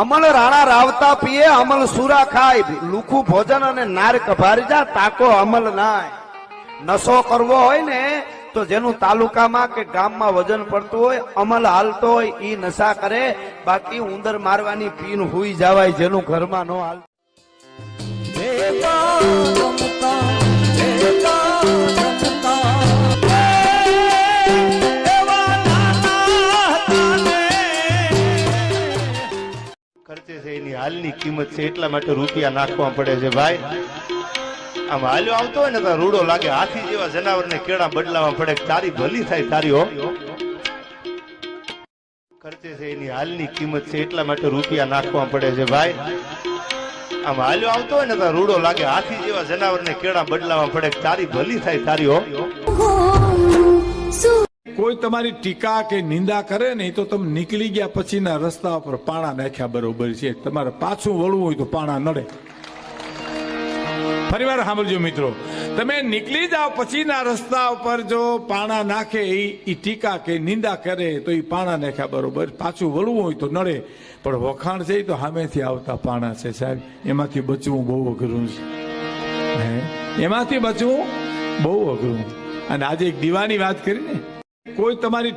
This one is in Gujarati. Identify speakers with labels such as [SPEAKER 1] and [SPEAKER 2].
[SPEAKER 1] અમલ રાણા રાવતા પીએ, અમલ સુરા ખાય. લુખું ભોજન અને નાર કભારી જા, તાકો અમલ નાય. નશો કરવો હોય ને, તો જેનું તાલુકામાં કે ગામમાં વજન પડતું હોય, અમલ હાલતો હોય એ નશા કરે. બાકી ઉંદર મારવાની પીન હુઈ જવાય, જેનું ઘરમાં નો હાલ
[SPEAKER 2] એની હાલની કિંમત છે એટલા માટે રૂપિયા નાખવા પડે છે ભાઈ. આમ હાલ્યો આવતો હોય ને તો રૂડો લાગે. હાથી જેવા જનાવરને કેળા બદલાવા પડે. તારી ભલી થાય તારી ખર્ચે છે એની હાલની કિંમત છે એટલા માટે રૂપિયા નાખવા પડે છે ભાઈ. આમ હાલ્યો આવતો હોય ને તો રૂડો લાગે. હાથી જેવા જનાવરને કેળા બદલાવા પડે. તારી ભલી થાય તારી
[SPEAKER 3] કોઈ તમારી ટીકા કે નિંદા કરે ને તો તમે નીકળી ગયા પછીના રસ્તા ઉપર પાણા નાખ્યા બરોબર છે. તમારે પાછું વળવું હોય તો પાણા નડે. ફરીવાર સાંભળજો મિત્રો. તમે નીકળી જાઓ પછીના રસ્તા ઉપર જો પાણા નાખે એ ટીકા કે નિંદા કરે તો એ પાણા નાખ્યા બરોબર. પાછું વળવું હોય તો નડે. પણ વખાણ છે તો સામેથી આવતા પાણા છે સાહેબ. એમાંથી બચવું બહુ અઘરું છે. એમાંથી બચવું બહુ અઘરું. અને આજે એક દીવાની વાત કરી ને. કોઈ તમારી